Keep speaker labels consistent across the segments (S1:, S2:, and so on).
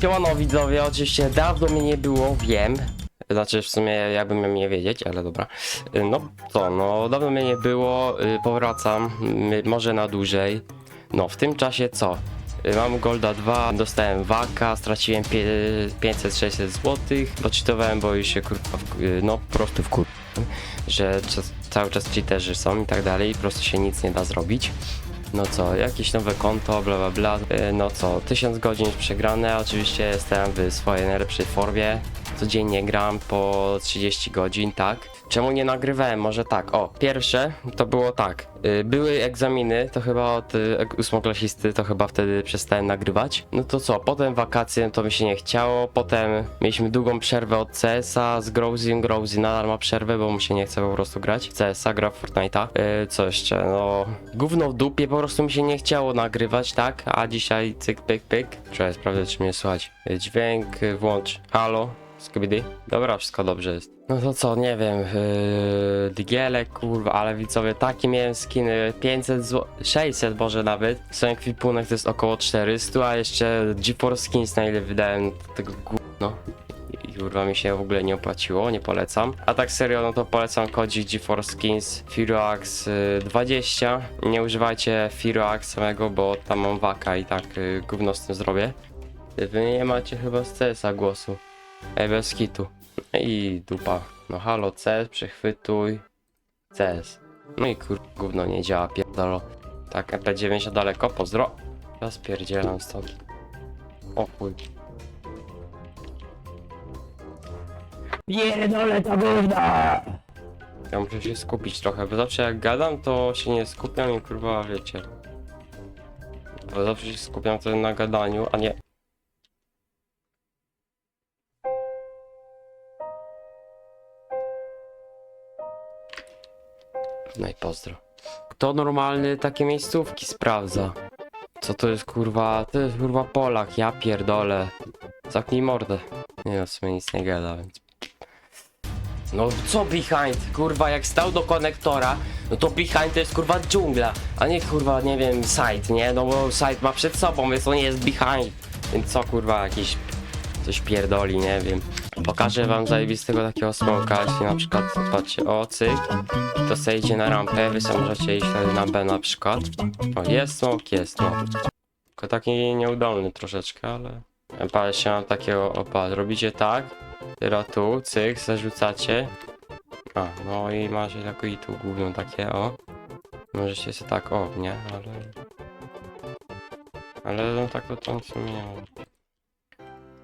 S1: Siemano widzowie, oczywiście dawno mnie nie było, wiem. Znaczy w sumie jakbym miał nie wiedzieć, ale dobra. Y, No co, no dawno mnie nie było, y, powracam, y, może na dłużej. No w tym czasie co? Mam Golda 2, dostałem waka, straciłem pie- 500-600 zł, poczytowałem, bo już się kurwa, no po prostu w kur... że cały czas cheaterzy są i tak dalej, po prostu się nic nie da zrobić. No co, jakieś nowe konto, bla bla bla. E, No co, 1000 godzin przegrane. Oczywiście jestem w swojej najlepszej formie. Codziennie gram po 30 godzin, tak. Czemu nie nagrywałem? Może tak. O, pierwsze to było tak. y, Były egzaminy, to chyba od y, ósmoklasisty, to chyba wtedy przestałem nagrywać. No to co, potem wakacje, to mi się nie chciało. Potem mieliśmy długą przerwę od CS-a z Growzym. Grozy nadal ma przerwę, bo mu się nie chce po prostu grać. CS-a gra w Fortnite'a. Yy, co jeszcze? No, gówno w dupie, po prostu mi się nie chciało nagrywać, tak? A dzisiaj cyk, pyk, pyk. Trzeba sprawdzić, czy mnie słychać. Y, Dźwięk, włącz. Halo? Skibidi? Dobra, wszystko dobrze jest. No to co, nie wiem, yy, digiele, kurwa, ale widzowie, takie miałem skiny, 500 zł, 600 może nawet. Są ekwipunek to jest około 400, a jeszcze GeForce Skins na ile wydałem tego gówno. I kurwa mi się w ogóle nie opłaciło, nie polecam. A tak serio, no to polecam kodzik GeForce Skins Firoax y, 20. Nie używajcie Firoax samego, bo tam mam waka i tak y, gówno z tym zrobię. Wy nie macie chyba z CS-a głosu. Ej, bez kitu. I dupa. No halo, CS, przechwytuj. CS. No i kur... gówno nie działa, pierdolo. Tak, MP90 daleko, pozdro. Ja spierdzielam stąd. O chuj.
S2: Pierdolę to gówno!
S1: Ja muszę się skupić trochę, bo zawsze jak gadam, to się nie skupiam i kurwa, wiecie. Bo zawsze się skupiam wtedy na gadaniu, a nie... No i pozdro. Kto normalny takie miejscówki sprawdza? Co to jest kurwa? To jest kurwa Polak, ja pierdolę. Zamknij mordę. Nie no, w sumie nic nie gada, więc no co behind? Kurwa, jak stał do konektora, no to behind to jest kurwa dżungla, a nie kurwa, nie wiem, side, nie? No bo side ma przed sobą, więc nie jest behind. Więc co kurwa, jakiś coś pierdoli, nie wiem. Pokażę wam zajebistego takiego smoka, jeśli na przykład, patrzcie, o cyk, to sobie idzie na rampę, wy sam możecie iść na B na przykład. O, jest smok, jest, no. Tylko taki nieudolny troszeczkę, ale... Patrzcie, mam takiego, opa, robicie tak, Teraz tu, cyk, zarzucacie. A, no i macie taką i tu główną takie, o. Możecie sobie tak, o, nie, ale... Ale no tak to tam w sumie nie ma.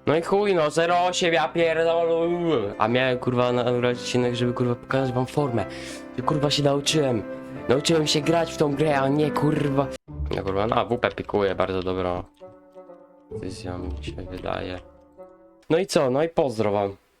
S1: No i chuj, no 08, ja pierdolę. A miałem kurwa na urodzinach, żeby kurwa pokazać wam formę. I kurwa się nauczyłem. Nauczyłem się grać w tą grę, a nie kurwa. No kurwa, no WP pikuje, bardzo dobrą decyzją mi się wydaje. No i co? No i pozdro wam.